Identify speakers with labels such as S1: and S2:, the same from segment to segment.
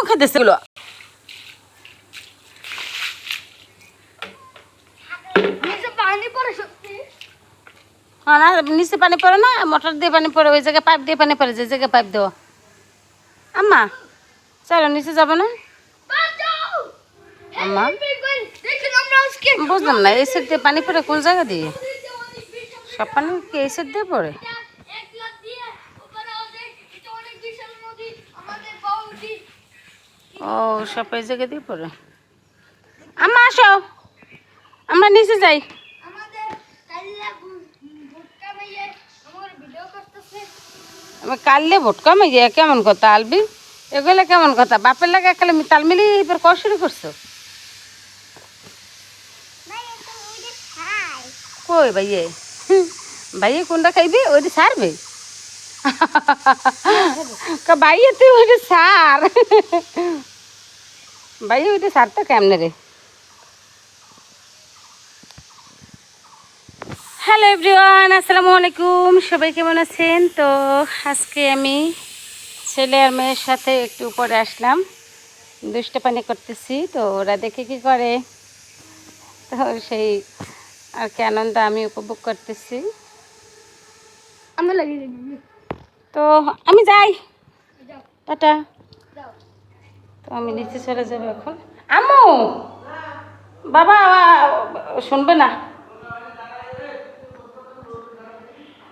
S1: এগুলো।
S2: নিচে পানি পড়ে
S1: হ্যাঁ না নিচে পানি পড়ে না মোটর দিয়ে পানি পড়ে ওই জায়গায় পাইপ দিয়ে পানি পড়ে যে জায়গায় পাইপ দেওয়া। আম্মা চলো নিচে যাব না? আম্মা? বুঝলাম না এই সাইড দিয়ে পানি পড়ে কোন জায়গা দিয়ে? সব পানি কি এই সাইড দিয়ে পড়ে
S2: একটা এক লাখ দিয়ে ওপারে অনেক এটা অনেক বিশাল নদী আমাদের বাউন্ডি
S1: ও সব এই জায়গা দিয়ে পড়ে আম্মা আসো। আমরা নিচে যাই।
S2: আমাদের কাল্লা ভুটকা মাইয়ে আমার ভিডিও করতেছে।
S1: আমি কাললে ভোটকা মেয়ে কেমন কথা আলবি? এগুলো কেমন কথা? বাপের লাগে একালে মি- তাল মিলি এবার কয় শুরু করছ? কই ভাইয়ে? ভাইয়ে কোনটা খাইবি? ওইটা সারবে কা ভাইয়ে তুই ওইটা সার ভাইয়ে ওইটা সারতো কেমনে রে? হ্যালো এভরিওয়ান আসসালামু আলাইকুম। সবাই কেমন আছেন? তো আজকে আমি ছেলে আর মেয়ের সাথে একটু উপরে আসলাম। দুষ্ট পানি করতেছি তো ওরা দেখে কি করে? তো সেই আর কি আনন্দ আমি উপভোগ করতেছি।
S2: আমরা লাগিয়ে দিবি।
S1: তো আমি যাই। টাটা। তো আমি নিচে চলে যাব এখন। আম্মু! বাবা শুনবে না?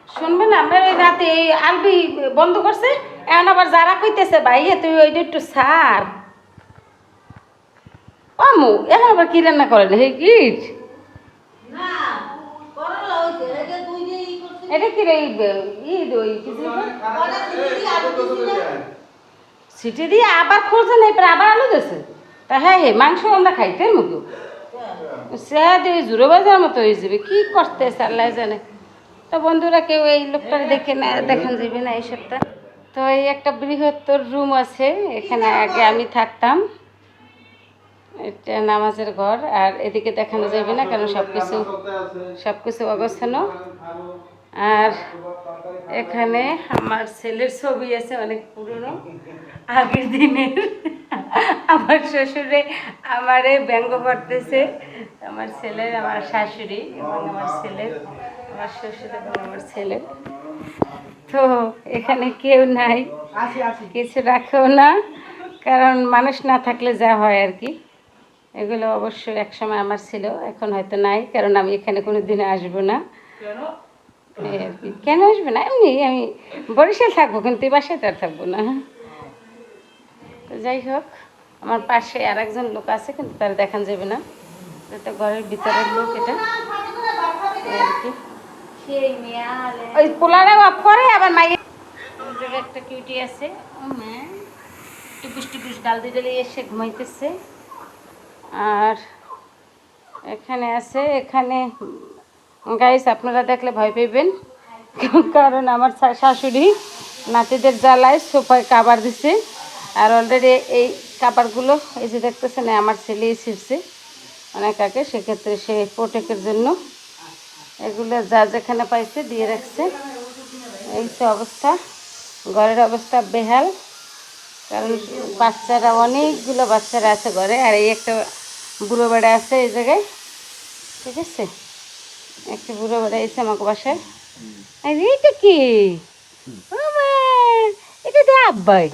S1: শুনবে না? আমরা এই রাতে এই আলবি বন্ধ করছে। এখন আবার যারা কইতেছে ভাইয়া তুই ওইটা একটু সার। আম্মু এখন আবার কি রান্না করেন? হে গিট। এটা কি রে ই ওই কিছু সিটি দিয়ে আবার খুলছে না এরপরে আবার আলু দিয়েছে তা হ্যাঁ হে, মাংস আমরা খাইতে মুখো সে দিয়ে জুড়ো বাজার মতো হয়ে যাবে, কি করতে আল্লাহ জানে। তো বন্ধুরা, কেউ এই লোকটা দেখে না, দেখান যাবে না এই সপ্তাহ। তো এই একটা বৃহত্তর রুম আছে, এখানে আগে আমি থাকতাম। এটা নামাজের ঘর, আর এদিকে দেখানো যাবে না, কারণ সব কিছু সব কিছু অবস্থানও আর এখানে আমার ছেলের ছবি আছে অনেক পুরনো, আগের দিনের। আমার শ্বশুরে আমারে ব্যঙ্গ করতেছে। আমার ছেলের, আমার শাশুড়ি এবং আমার ছেলের, আমার শ্বশুর এবং আমার ছেলের। তো এখানে কেউ নাই, কিছু রাখেও না, কারণ মানুষ না থাকলে যা হয় আর কি। এগুলো অবশ্যই একসময় আমার ছিল, এখন হয়তো নাই, কারণ আমি এখানে কোনো দিনে আসব না। আর কি। কেন আসবে না? এমনি আমি বরিশাল থাকব, কিন্তু এই বাসায় তো আর থাকব না। তো যাই হোক, আমার পাশে আর একজন লোক আছে, কিন্তু তার দেখান যাবে না। এটা ঘরের ভিতরের লোক এটা। আর কি ওই পোলারাও অফ করে, আবার মাইয়ে একটা কিউটি আছে। টুকুস টুকুস ডাল দিয়ে ডালে এসে ঘুমাইতেছে। আর এখানে আছে, এখানে গাইস আপনারা দেখলে ভয় পাইবেন। কারণ আমার শাশুড়ি নাতিদের জ্বালায় সোফায় কাবার দিছে। আর অলরেডি এই কাবারগুলো, এই যে দেখতেছেন আমার ছেলে ছিঁড়ছে অনেক আগে। সেক্ষেত্রে সে প্রোটেকের জন্য এগুলো যা যেখানে পাইছে দিয়ে রাখছে। এই তো অবস্থা, ঘরের অবস্থা বেহাল। কারণ বাচ্চারা, অনেকগুলো বাচ্চারা আছে ঘরে। আর এই একটা বুড়ো বেড়া আছে এই জায়গায়। ঠিক আছে? একটা বুড়ো বেড়া এসে আমাকে বাসায়। এইটা কি? এটা তো আব্বাই।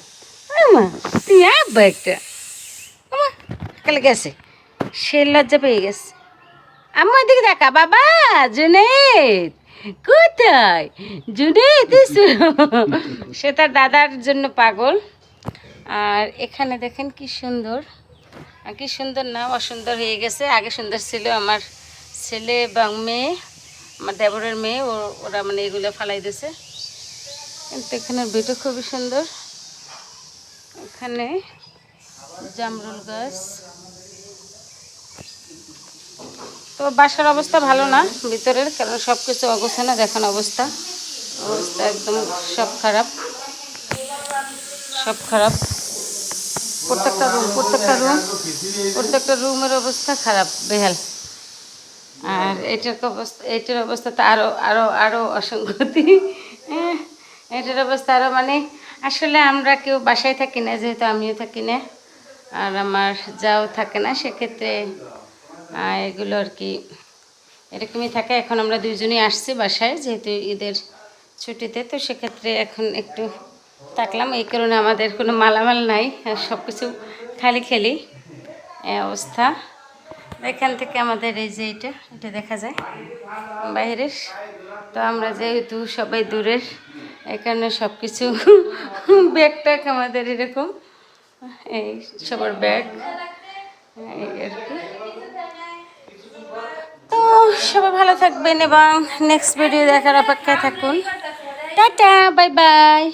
S1: তুই আব্বা একটা। কালে গেছে। সে লজ্জা পেয়ে গেছে। আম্মু এদিকে দেখা। বাবা জুনেদ কোথায়? জুনেদ সে তার দাদার জন্য পাগল। আর এখানে দেখেন কি সুন্দর। আর কি সুন্দর না অসুন্দর হয়ে গেছে। আগে সুন্দর ছিল আমার ছেলে এবং মেয়ে, আমার দেবরের মেয়ে ওরা মানে এগুলো ফালাই দিয়েছে। কিন্তু এখানের ভিডিও খুবই সুন্দর। এখানে জামরুল গাছ। তো বাসার অবস্থা ভালো না ভিতরের, কারণ সব কিছু অগোছানো, দেখেন অবস্থা। অবস্থা একদম সব খারাপ। সব খারাপ। প্রত্যেকটা রুম প্রত্যেকটা রুম প্রত্যেকটা রুমের অবস্থা খারাপ, বেহাল। আর এটার অবস্থা এটার অবস্থা তো আরও আরও আরও অসঙ্গতি। এহ, এটার অবস্থা আরও মানে আসলে আমরা কেউ বাসায় থাকি না যেহেতু আমিও থাকি না আর আমার যাও থাকে না সেক্ষেত্রে এগুলো আর কি এরকমই থাকে। এখন আমরা দুইজনই আসছি বাসায় যেহেতু ঈদের ছুটিতে তো সেক্ষেত্রে এখন একটু থাকলাম। এই কারণে আমাদের কোনো মালামাল নাই সব কিছু খালি খালি অবস্থা। এখান থেকে আমাদের এই যে এটা এটা দেখা যায় বাইরের। তো আমরা যেহেতু সবাই দূরের, এখানে সব কিছু ব্যাগ ট্যাগ আমাদের এরকম। এই সবার ব্যাগ এই আর কি। তো সবাই ভালো থাকবেন এবং নেক্সট ভিডিও দেখার অপেক্ষায় থাকুন। Tata bye bye